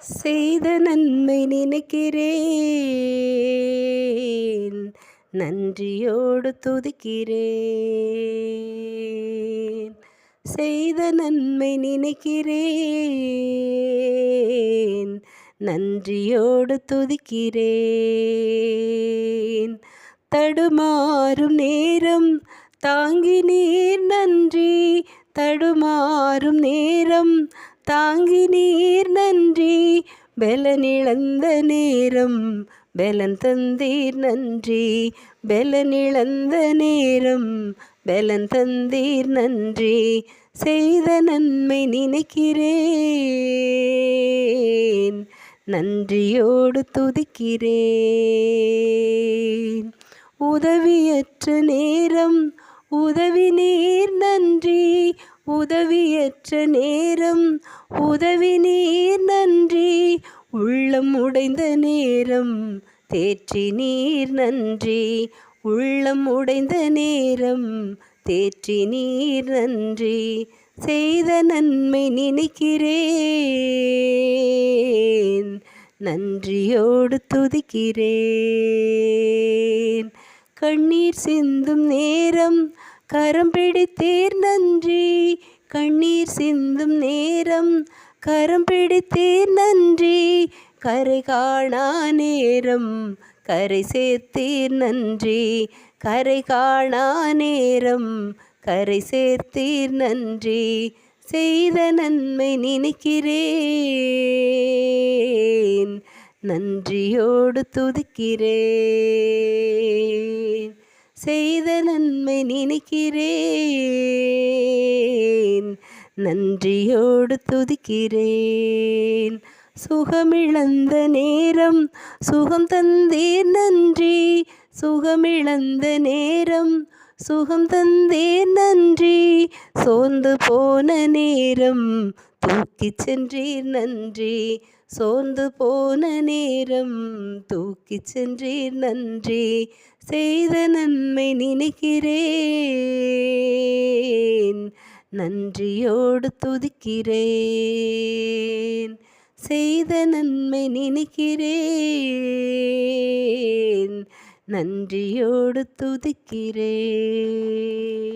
செய்த நன்மை நினைக்கிறேன். நன்றியோடு துதிக்கிறேன். செய்த நன்மை நினைக்கிறேன். நன்றியோடு துதிக்கிறேன். தடுமாறும் நேரம் தாங்கி நீர் நன்றி. தடுமாறும் நேரம் தாங்கி நீர் நன்றி. பெலனிழந்த நேரம் பெலன் தந்தீர் நன்றி. பெலனிழந்த நேரம் பெலன் தந்தீர் நன்றி. செய்த நன்மை நினைக்கிறேன். நன்றியோடு துதிக்கிறேன். உதவியற்ற நேரம் உதவி நீர் நன்றி. உதவியற்ற நேரம் உதவி நீர் நன்றி உள்ளம் உடைந்த நேரம் தேற்றி நீர் நன்றி உள்ளம் உடைந்த நேரம் தேற்றி நீர் நன்றி செய்த நன்மை நினைக்கிறேன் நன்றியோடு துதிக்கிறேன். கண்ணீர் சிந்தும் நேரம் கரம் பிடித்தீர் நன்றி. கண்ணீர் சிந்தும் நேரம். கரம் பிடித்தீர் நன்றி. கரை காணா நேரம். கரை சேர்த்தீர் நன்றி. கரை காணா நேரம். கரை சேர்த்தீர் நன்றி. செய்த நன்மை நினைக்கிறேன். நன்றியோடு துதிக்கிறேன். செய்த நன்மை நினைக்கிறேன். நன்றியோடு துதிக்கிறேன். சுகமிழந்த நேரம் சுகம் தந்தேர் நன்றி. சுகமிழந்த நேரம் சுகம் தந்தேர் நன்றி. சோர்ந்து போன நேரம் தூக்கி சென்றீர் நன்றி. சோர்ந்து போன நேரம் தூக்கி சென்றீர் நன்றி. செய்த நன்மை நினைக்கிறேன். நன்றியோடு துதிக்கிறேன். செய்த நன்மை நினைக்கிறேன். நன்றியோடு துதிக்கிறேன்.